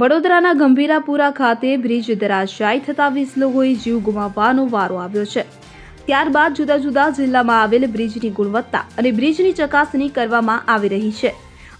વડોદરાના ગંભીરાપુરા ખાતે બ્રિજ ધરાશાયી થતા વીસ લોકોએ જીવ ગુમાવવાનો વારો આવ્યો છે. ત્યારબાદ જુદા જુદા જિલ્લામાં આવેલ બ્રિજની ગુણવત્તા અને બ્રિજની ચકાસણી કરવામાં આવી રહી છે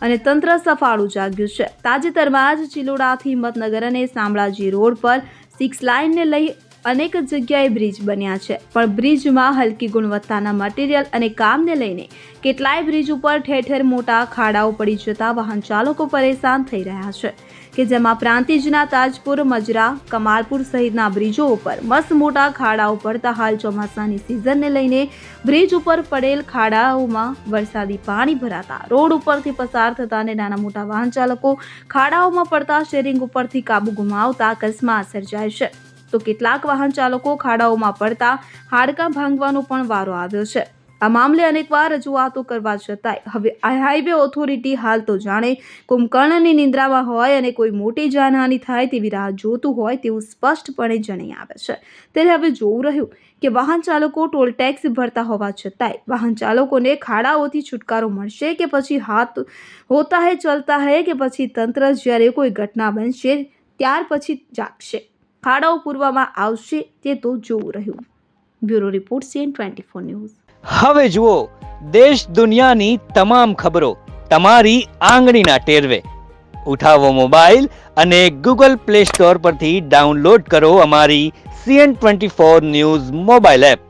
અને તંત્ર સફાળું જાગ્યું છે. તાજેતરમાં જ ચિલોડાથી મતનગર અને શામળાજી રોડ પર સિક્સ લાઇનને લઈ અનેક જગ્યાએ બ્રિજ બન્યા છે. પણ બ્રિજમાં હલકી ગુણવત્તાના મટીરિયલ અને કામને લઈને કેટલાય બ્રિજ ઉપર ઠેર ઠેર મોટા ખાડાઓ પડી જતા વાહન ચાલકો પરેશાન થઈ રહ્યા છે. કે જેમાં પ્રાંતિજના તાજપુર, મજરા, કમાલપુર સહિતના બ્રિજો ઉપર મસ્ત મોટા ખાડાઓ પડતા હાલ ચોમાસાની સિઝનને લઈને બ્રિજ ઉપર પડેલ ખાડાઓમાં વરસાદી પાણી ભરાતા રોડ ઉપરથી પસાર થતા અને નાના મોટા વાહન ચાલકો ખાડાઓમાં પડતા શેરિંગ ઉપરથી કાબુ ગુમાવતા અકસ્માત સર્જાય છે. તો કેટલાક વાહન ચાલકો ખાડાઓમાં પડતા હાડકાં ભાંગવાનો પણ વારો આવ્યો છે. આ મામલે અનેકવાર રજૂઆતો કરવા છતાંય હવે હાઈવે ઓથોરિટી હાલ તો જાણે કુંભકર્ણની નિંદ્રામાં હોય અને કોઈ મોટી જાનહાનિ થાય તેવી રાહ જોતું હોય તેવું સ્પષ્ટપણે જણાઈ આવે છે. ત્યારે હવે જોવું રહ્યું કે વાહન ચાલકો ટોલ ટેક્સ ભરતા હોવા છતાંય વાહન ચાલકોને ખાડાઓથી છુટકારો મળશે કે પછી હાથ હોતા હે, ચલતા હે કે પછી તંત્ર જ્યારે કોઈ ઘટના બનશે, ત્યાર પછી જાગશે. ખાડાઓ પૂરવામાં આવશે તે તો જોવું રહ્યું. Bureau report CN twenty four news. હવે જુઓ, દેશ દુનિયાની તમામ ખબરો તમારી આંગળીના ટેરવે. ઉઠાવો મોબાઈલ અને ગૂગલ પ્લે સ્ટોર પરથી ડાઉનલોડ કરો અમારી CN twenty four news mobile app.